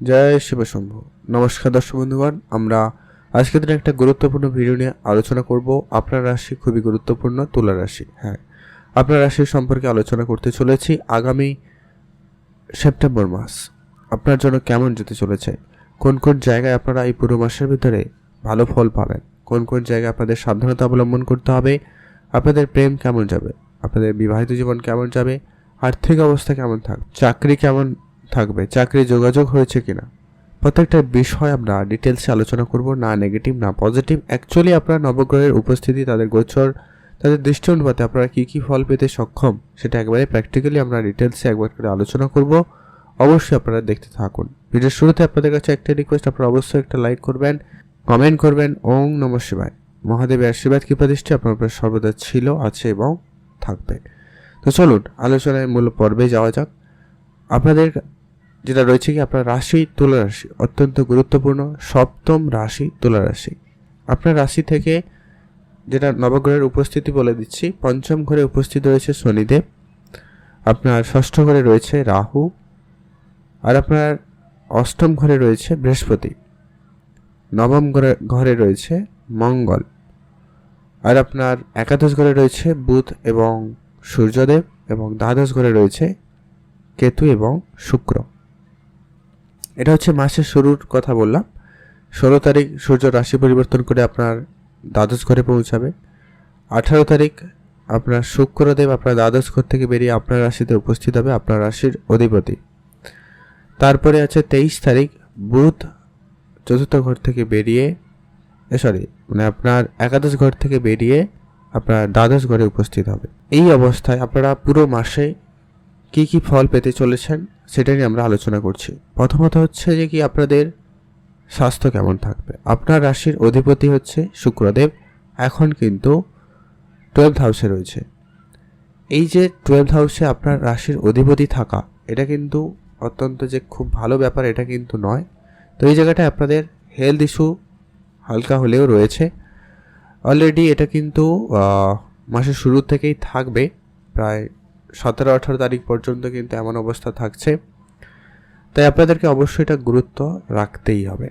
জয় শিবশম্ভু নমস্কার দর্শক বন্ধুগণ, আমরা আজকের দিনে একটা গুরুত্বপূর্ণ ভিডিও নিয়ে আলোচনা করব আপনার রাশি খুবই গুরুত্বপূর্ণ, তুলা রাশি হ্যাঁ। আপনার রাশি সম্পর্কে আলোচনা করতে চলেছি আগামী সেপ্টেম্বর মাস। আপনার জন্য কেমন যেতে চলেছে? কোন কোন জায়গায় আপনারা এই পুরো মাসের ভিতরে ভালো ফল পাবেন? কোন কোন জায়গায় আপনাদের সাবধানতা অবলম্বন করতে হবে? আপনাদের প্রেম কেমন যাবে? আপনাদের বিবাহিত জীবন কেমন যাবে? আর্থিক অবস্থা কেমন থাকবে চাকরি কেমন থাকবে চাকরি যোগাযোগ হয়েছে কিনা? প্রত্যেকটা বিষয় আমরা ডিটেলসে আলোচনা করব, না নেগেটিভ না পজিটিভ অ্যাকচুয়ালি আপনার নবগ্রহের উপস্থিতি, তাদের গোচর, তাদের দৃষ্টি অনুপাতে আপনারা কী কী ফল পেতে সক্ষম, সেটা একবারে প্র্যাকটিক্যালি আমরা ডিটেলসে একবার করে আলোচনা করব। অবশ্যই আপনারা দেখতে থাকুন। ভিডিওর শুরুতে আপনাদের কাছে একটা রিকোয়েস্ট আপনারা অবশ্যই একটা লাইক করবেন কমেন্ট করবেন। ওং নম শিবায়। মহাদেবের আশীর্বাদ, কৃপা, দৃষ্টি আপনার সর্বদা ছিল, আছে এবং থাকবে। তো চলুন আলোচনায় মূল পর্বে যাওয়া যাক। আপনাদের যেটা রয়েছে কি, আপনার রাশি তুলা রাশি, অত্যন্ত গুরুত্বপূর্ণ সপ্তম রাশি তুলা রাশি। আপনার রাশি থেকে যেটা নবগ্রহের উপস্থিতি বলে দিচ্ছি, পঞ্চম ঘরে উপস্থিত রয়েছে শনিদেব, আপনার ষষ্ঠ ঘরে রয়েছে রাহু, আর আপনার অষ্টম ঘরে রয়েছে বৃহস্পতি, নবম ঘরে ঘরে রয়েছে মঙ্গল, আর আপনার একাদশ ঘরে রয়েছে বুধ এবং সূর্যদেব এবং দ্বাদশ ঘরে রয়েছে কেতু এবং শুক্র। এটা হচ্ছে মাসের শুরুর কথা বললাম। ষোলো তারিখ সূর্য রাশি পরিবর্তন করে আপনার দ্বাদশ ঘরে পৌঁছাবে। আঠারো তারিখ আপনার শুক্রদেব আপনার দ্বাদশ ঘর থেকে বেরিয়ে আপনার রাশিতে উপস্থিত হবে, আপনার রাশির অধিপতি। তারপরে আছে তেইশ তারিখ বুধ চতুর্থ ঘর থেকে বেরিয়ে সরি মানে আপনার একাদশ ঘর থেকে বেরিয়ে আপনার দ্বাদশ ঘরে উপস্থিত হবে। এই অবস্থায় আপনারা পুরো মাসে কি কি ফল পেতে চলেছেন সেটা নিয়ে আমরা আলোচনা করছি। প্রথমত হচ্ছে যে কি আপনাদের স্বাস্থ্য কেমন থাকবে? আপনার রাশির অধিপতি হচ্ছে শুক্রদেব, এখন কিন্তু টুয়েলভ হাউসে রয়েছে। এই যে টুয়েলভ হাউসে আপনার রাশির অধিপতি থাকা, এটা কিন্তু অত্যন্ত যে খুব ভালো ব্যাপার, এটা কিন্তু নয়। তো এই জায়গাটায় আপনাদের হেলথ ইস্যু হালকা হলেও রয়েছে। অলরেডি এটা কিন্তু মাসের শুরু থেকেই থাকবে, প্রায় সতেরো, আঠারো তারিখ পর্যন্ত কিন্তু এমন অবস্থা থাকছে। তাই আপনাদেরকে অবশ্যই এটা গুরুত্ব রাখতেই হবে।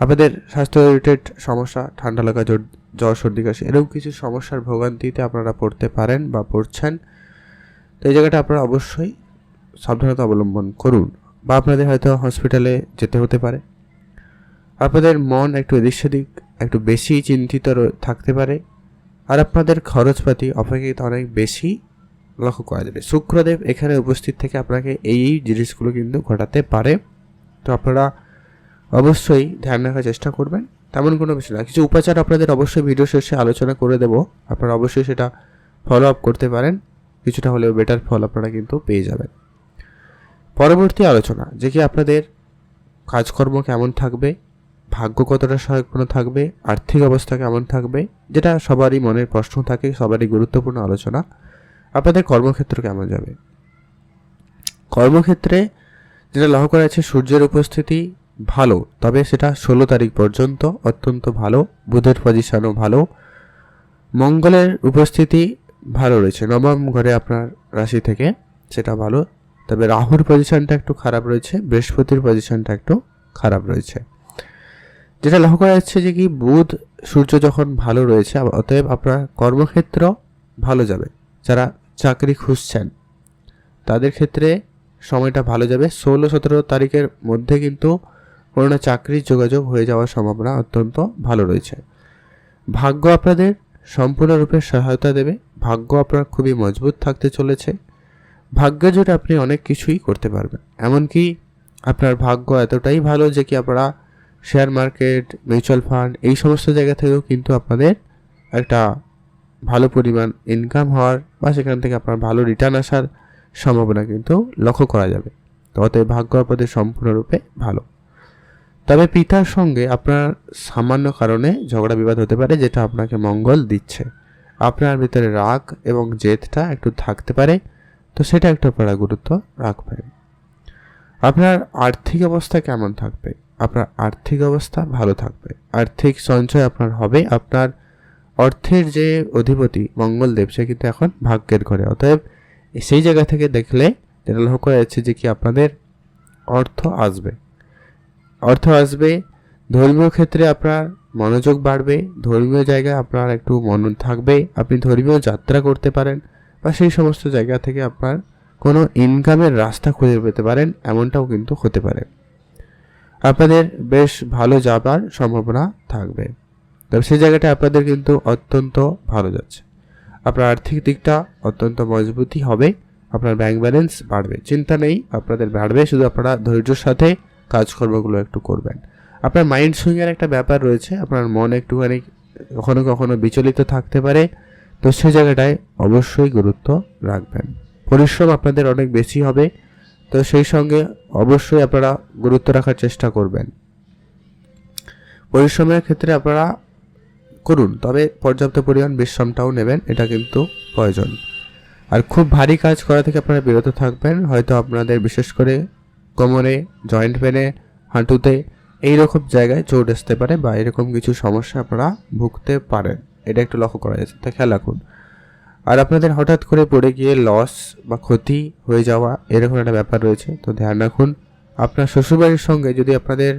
আপনাদের স্বাস্থ্য রিলেটেড সমস্যা, ঠান্ডা লাগা, জ্বর জ্বর, সর্দি, কাশি, এরকম কিছু সমস্যার ভোগান্তিতে আপনারা পড়তে পারেন বা পড়ছেন। তো এই জায়গাটা আপনারা অবশ্যই সাবধানতা অবলম্বন করুন বা আপনাদের হয়তো হসপিটালে যেতে হতে পারে। আপনাদের মন একটু এদিক সেদিক একটু বেশি চিন্তিত থাকতে পারে। আর আপনাদের খরচপাতি অপেক্ষিত অনেক বেশি লক্ষ্য করা যাবে। শুক্রদেব এখানে উপস্থিত থেকে আপনাকে এই জিনিসগুলো কিন্তু ঘটাতে পারে। তো আপনারা অবশ্যই ধ্যান রাখার চেষ্টা করবেন। তেমন কোনো বিষয় না। কিছু উপাচার আপনাদের অবশ্যই ভিডিও শেষে আলোচনা করে দেবো। আপনারা অবশ্যই সেটা ফলো আপ করতে পারেন। কিছুটা হলেও বেটার ফল আপনারা কিন্তু পেয়ে যাবেন। পরবর্তী আলোচনা, যে কি আপনাদের কাজকর্ম কেমন থাকবে, ভাগ্য কতটা সহায়কপূর্ণ থাকবে, আর্থিক অবস্থা কেমন থাকবে, যেটা সবারই মনের প্রশ্ন থাকে, সবারই গুরুত্বপূর্ণ আলোচনা। আপনাদের কর্মক্ষেত্র কেমন যাবে? কর্মক্ষেত্রে যেটা লক্ষ্য করা যাচ্ছে, সূর্যের উপস্থিতি ভালো, তবে সেটা ষোলো তারিখ পর্যন্ত অত্যন্ত ভালো, বুধের পজিশনও ভালো। মঙ্গলের উপস্থিতি ভালো রয়েছে, নবম ঘরে আপনার রাশি থেকে সেটা ভালো, তবে রাহুর পজিশনটা একটু খারাপ রয়েছে, বৃহস্পতির পজিশনটা একটু খারাপ রয়েছে। যেটা লক্ষ্য করা যাচ্ছে যে কি, বুধ, সূর্য যখন ভালো রয়েছে, অতএব আপনার কর্মক্ষেত্র ভালো যাবে। যারা চাকরি খুঁজছেন। তাদের ক্ষেত্রে সময়টা ভালো যাবে। ষোলো, সতেরো তারিখের মধ্যে কিন্তু কোনো না চাকরির যোগাযোগ হয়ে যাওয়ার সম্ভাবনা অত্যন্ত ভালো রয়েছে। ভাগ্য আপনাদের সম্পূর্ণরূপে সহায়তা দেবে। ভাগ্য আপনার খুবই মজবুত থাকতে চলেছে। ভাগ্য জুড়ে আপনি অনেক কিছুই করতে পারবেন। এমনকি আপনার ভাগ্য এতটাই ভালো যে কি আপনারা শেয়ার মার্কেট মিউচুয়াল ফান্ড এই সমস্ত জায়গা থেকেও কিন্তু আপনাদের একটা ভালো পরিমাণ ইনকাম হওয়ার বা সেখান থেকে আপনার ভালো রিটার্ন আসার সম্ভাবনা কিন্তু লক্ষ্য করা যাবে। অতএব ভাগ্য আপনাদের সম্পূর্ণরূপে ভালো। তবে পিতার সঙ্গে আপনার সামান্য কারণে ঝগড়া বিবাদ হতে পারে, যেটা আপনাকে মঙ্গল দিচ্ছে। আপনার ভিতরে রাগ এবং জেদটা একটু থাকতে পারে, তো সেটা একটু আপনারা গুরুত্ব রাখবেন আপনার আর্থিক অবস্থা কেমন থাকবে? আপনার আর্থিক অবস্থা ভালো থাকবে। আর্থিক সঞ্চয় আপনার হবে, আপনার অর্থের যে অধিপতি মঙ্গলদেব, সে কিন্তু এখন ভাগ্যের ঘরে। অতএব সেই জায়গা থেকে দেখলে যেটা লক্ষ্য করা যাচ্ছে যে কি আপনাদের অর্থ আসবে। অর্থ আসবে, ধর্মীয় ক্ষেত্রে আপনার মনোযোগ বাড়বে, ধর্মীয় জায়গায় আপনার একটু মন থাকবে, আপনি ধর্মীয় যাত্রা করতে পারেন বা সেই সমস্ত জায়গা থেকে আপনার কোনো ইনকামের রাস্তা খুঁজে পেতে পারেন, এমনটাও কিন্তু হতে পারে। আপনাদের বেশ ভালো যাবার সম্ভাবনা থাকবে। তবে সেই জায়গাটা আপনাদের কিন্তু অত্যন্ত ভালো যাচ্ছে। আপনার আর্থিক দিকটা অত্যন্ত মজবুতই হবে, আপনার ব্যাংক ব্যালেন্স বাড়বে। চিন্তা নেই, আপনাদের বাড়বে, শুধু আপনারা ধৈর্যের সাথে কাজকর্মগুলো একটু করবেন। আপনার মাইন্ড সুইংয়ের একটা ব্যাপার রয়েছে, আপনার মন একটুখানি কখনো কখনো বিচলিত থাকতে পারে, তো সেই জায়গাটায় অবশ্যই গুরুত্ব রাখবেন। পরিশ্রম আপনাদের অনেক বেশি হবে, তো সেই সঙ্গে অবশ্যই আপনারা গুরুত্ব রাখার চেষ্টা করবেন। পরিশ্রমের ক্ষেত্রে আপনারা করুন, তবে পর্যাপ্ত পরিমাণ বিশ্রামটাও নেবেন, এটা কিন্তু প্রয়োজন। আর খুব ভারী কাজ করা থেকে আপনারা বিরত থাকবেন, হয়তো আপনাদের বিশেষ করে কোমরে, জয়েন্ট পেনে, হাঁটুতে এই রকম জায়গায় চোট আসতে পারে বা এরকম কিছু সমস্যা আপনারা ভুগতে পারেন। এটা একটু লক্ষ্য করা যাচ্ছে তা খেয়াল রাখুন। আর আপনাদের হঠাৎ করে পড়ে গিয়ে লস বা ক্ষতি হয়ে যাওয়া এরকম একটা ব্যাপার রয়েছে, তো ধ্যান রাখুন। আপনার শ্বশুরবাড়ির সঙ্গে যদি আপনাদের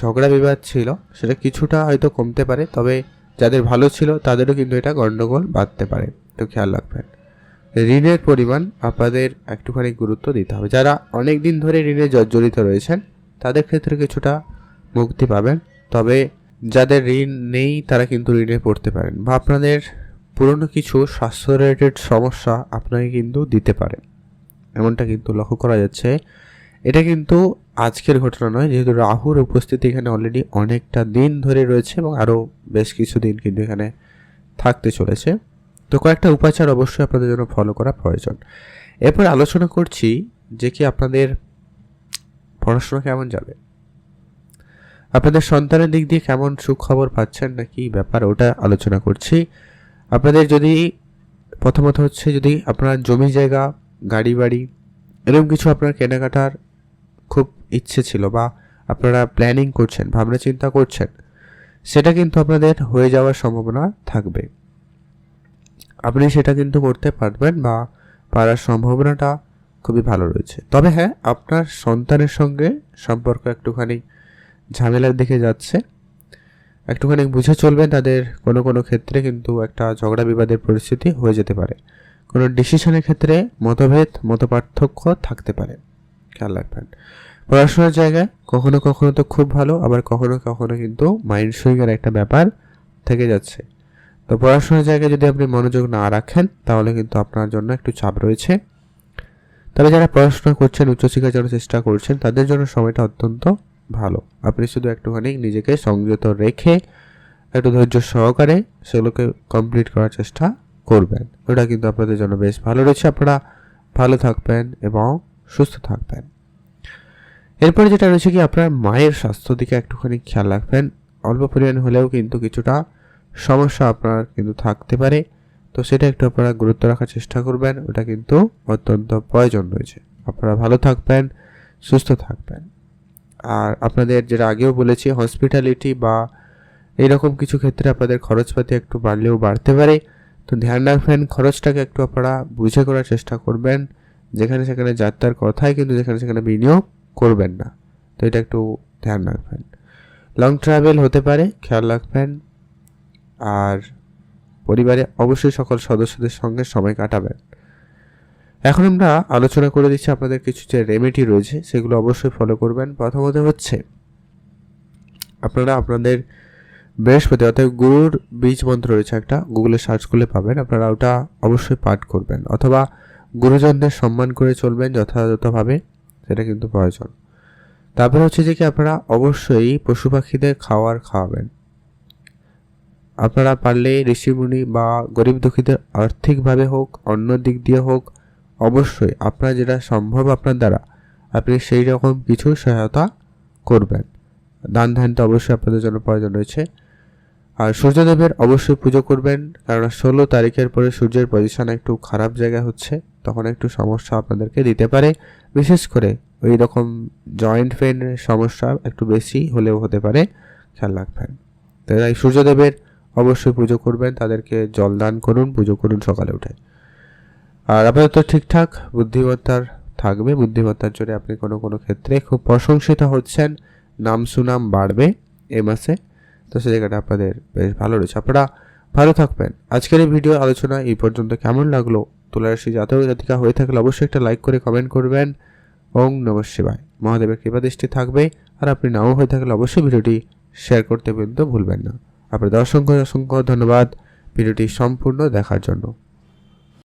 ঝগড়া বিবাদ ছিল, সেটা কিছুটা হয়তো কমতে পারে, তবে যাদের ভালো ছিল তাদেরও কিন্তু এটা গণ্ডগোল বাঁধতে পারে। তো খেয়াল রাখবেন। ঋণের পরিমাণ আপনাদের একটুখানি গুরুত্ব দিতে হবে। যারা অনেক দিন ধরে ঋণে জর্জরিত রয়েছেন, তাদের ক্ষেত্রে কিছুটা মুক্তি পাবেন। তবে যাদের ঋণ নেই, তারা কিন্তু ঋণে পড়তে পারেন বা আপনাদের পুরনো কিছু স্বাস্থ্য রিলেটেড সমস্যা আপনাকে কিন্তু দিতে পারে। এমনটা কিন্তু লক্ষ্য করা যাচ্ছে। এটা কিন্তু আজকের ঘটনা নয়, যেহেতু রাহুর উপস্থিতি এখানে অলরেডি অনেকটা দিন ধরে রয়েছে এবং আরও বেশ কিছু দিন কিন্তু এখানে থাকতে চলেছে। তো কয়েকটা উপাচার অবশ্যই আপনাদের জন্য ফলো করা প্রয়োজন। এরপর আলোচনা করছি যে কি আপনাদের পড়াশোনা কেমন যাবে? আপনাদের সন্তানের দিক দিয়ে কেমন সুখবর পাচ্ছেন না নাকি ব্যাপার ওটা আলোচনা করছি। আপনাদের যদি প্রথমত হচ্ছে যদি আপনার জমি জায়গা, গাড়ি বাড়ি, এরকম কিছু আপনার কেনাকাটার খুব ইচ্ছে ছিল বা আপনারা প্ল্যানিং করছেন, ভাবনা চিন্তা করছেন, সেটা কিন্তু আপনাদের হয়ে যাওয়ার সম্ভাবনা থাকবে। আপনি সেটা কিন্তু করতে পারবেন বা পারার সম্ভাবনাটা খুবই ভালো রয়েছে। তবে হ্যাঁ আপনার সন্তানের সঙ্গে সম্পর্ক একটুখানি ঝামেলার দিকে যাচ্ছে। একটুখানি বুঝে চলবেন, তাদের কোনো কোনো ক্ষেত্রে কিন্তু একটা ঝগড়া বিবাদের পরিস্থিতি হয়ে যেতে পারে। কোনো ডিসিশনের ক্ষেত্রে মতভেদ, মতপার্থক্য থাকতে পারে। খেয়াল রাখবেন। পড়াশোনার জায়গায় কখনো কখনো তো খুব ভালো, আবার কখনো কখনো কিন্তু মাইন্ড সুইংয়ের একটা ব্যাপার থেকে যাচ্ছে। তো পড়াশোনার জায়গায় যদি আপনি মনোযোগ না রাখেন, তাহলে কিন্তু আপনার জন্য একটু চাপ রয়েছে। তবে যারা পড়াশোনা করছেন উচ্চশিক্ষার জন্য চেষ্টা করছেন, তাদের জন্য সময়টা অত্যন্ত ভালো। আপনি শুধু একটুখানি নিজেকে সংযত রেখে, একটু ধৈর্য সহকারে সেগুলোকে কমপ্লিট করার চেষ্টা করবেন। ওটা কিন্তু আপনাদের জন্য বেশ ভালো রয়েছে। আপনারা ভালো থাকবেন এবং সুস্থ থাকবেন। এরপরে যেটা রয়েছে কি, আপনার মায়ের স্বাস্থ্য দিকে একটুখানি খেয়াল রাখবেন। অল্প পরিমাণ হলেও কিন্তু কিছুটা সমস্যা আপনার কিন্তু থাকতে পারে। তো সেটা একটু আপনারা গুরুত্ব রাখার চেষ্টা করবেন, ওটা কিন্তু অত্যন্ত প্রয়োজন রয়েছে। আপনারা ভালো থাকবেন, সুস্থ থাকবেন। আর আপনাদের যেটা আগেও বলেছি হসপিটালিটি বা এইরকম কিছু ক্ষেত্রে আপনাদের খরচপাতি একটু বাড়লেও বাড়তে পারে। তো ধ্যান রাখবেন, খরচটাকে একটু আপনারা বুঝে করার চেষ্টা করবেন। যেখানে সেখানে যাত্রার কথাই কিন্তু যেখানে সেখানে বিনিয়োগ করবেন না। তো এটা একটু ধ্যান রাখবেন। লং ট্রাভেল হতে পারে, খেয়াল রাখবেন। আর পরিবারে অবশ্যই সকল সদস্যদের সঙ্গে সময় কাটাবেন। এখন আমরা আলোচনা করে দিচ্ছি আপনাদের কিছু যে রেমেডি রয়েছে, সেগুলো অবশ্যই ফলো করবেন। প্রথমত হচ্ছে, আপনারা আপনাদের বৃহস্পতি অর্থাৎ গুরুর বীজ মন্ত্র রয়েছে একটা গুগলে সার্চ করলে পাবেন। আপনারা ওটা অবশ্যই পাঠ করবেন। অথবা গুরুজনদের সম্মান করে চলবেন যথাযথভাবে, সেটা কিন্তু প্রয়োজন। তারপরে হচ্ছে যে কি, আপনারা অবশ্যই পশু পাখিদের খাওয়ার খাওয়াবেন। আপনারা পারলে ঋষিমুনি বা গরিব দুঃখীদের আর্থিকভাবে হোক, অন্য দিক দিয়ে হোক, অবশ্যই আপনার যেটা সম্ভব আপনার দ্বারা, আপনি সেই রকম কিছু সহায়তা করবেন। দান ধ্যান তো অবশ্যই আপনাদের জন্য প্রয়োজন রয়েছে। আর সূর্যদেবের অবশ্যই পুজো করবেন কারণ ষোলো তারিখের পরে সূর্যের পজিশন একটু খারাপ জায়গা হচ্ছে, তখন একটু সমস্যা আপনাদেরকে দিতে পারে। বিশেষ করে ওই রকম জয়েন্ট পেনের সমস্যা একটু বেশি হলেও হতে পারে, খেয়াল রাখবেন। তাই সূর্যদেবের অবশ্যই পুজো করবেন, তাদেরকে জল দান করুন, পুজো করুন সকালে উঠে। আর আপাতত ঠিকঠাক বুদ্ধিমত্তার থাকবে, বুদ্ধিমত্তার জোরে আপনি কোনো কোনো ক্ষেত্রে খুব প্রশংসিত হচ্ছেন, নাম সুনাম বাড়বে এ মাসে। তো সে জায়গাটা আপনাদের বেশ ভালো রয়েছে। আপনারা ভালো থাকবেন। আজকের এই ভিডিও আলোচনা এই পর্যন্ত কেমন লাগল? তুলারাশি জাতক জাতিকা হয়ে থাকলে অবশ্যই একটা লাইক করে কমেন্ট করবেন। ওং নম শিবায়। মহাদেবের কৃপা দৃষ্টি থাকবে। আর আপনি নাও হয়ে থাকলে অবশ্যই ভিডিওটি শেয়ার করতে কিন্তু ভুলবেন না। আপনাদের অসংখ্য অসংখ্য ধন্যবাদ। ভিডিওটি সম্পূর্ণ দেখার জন্য।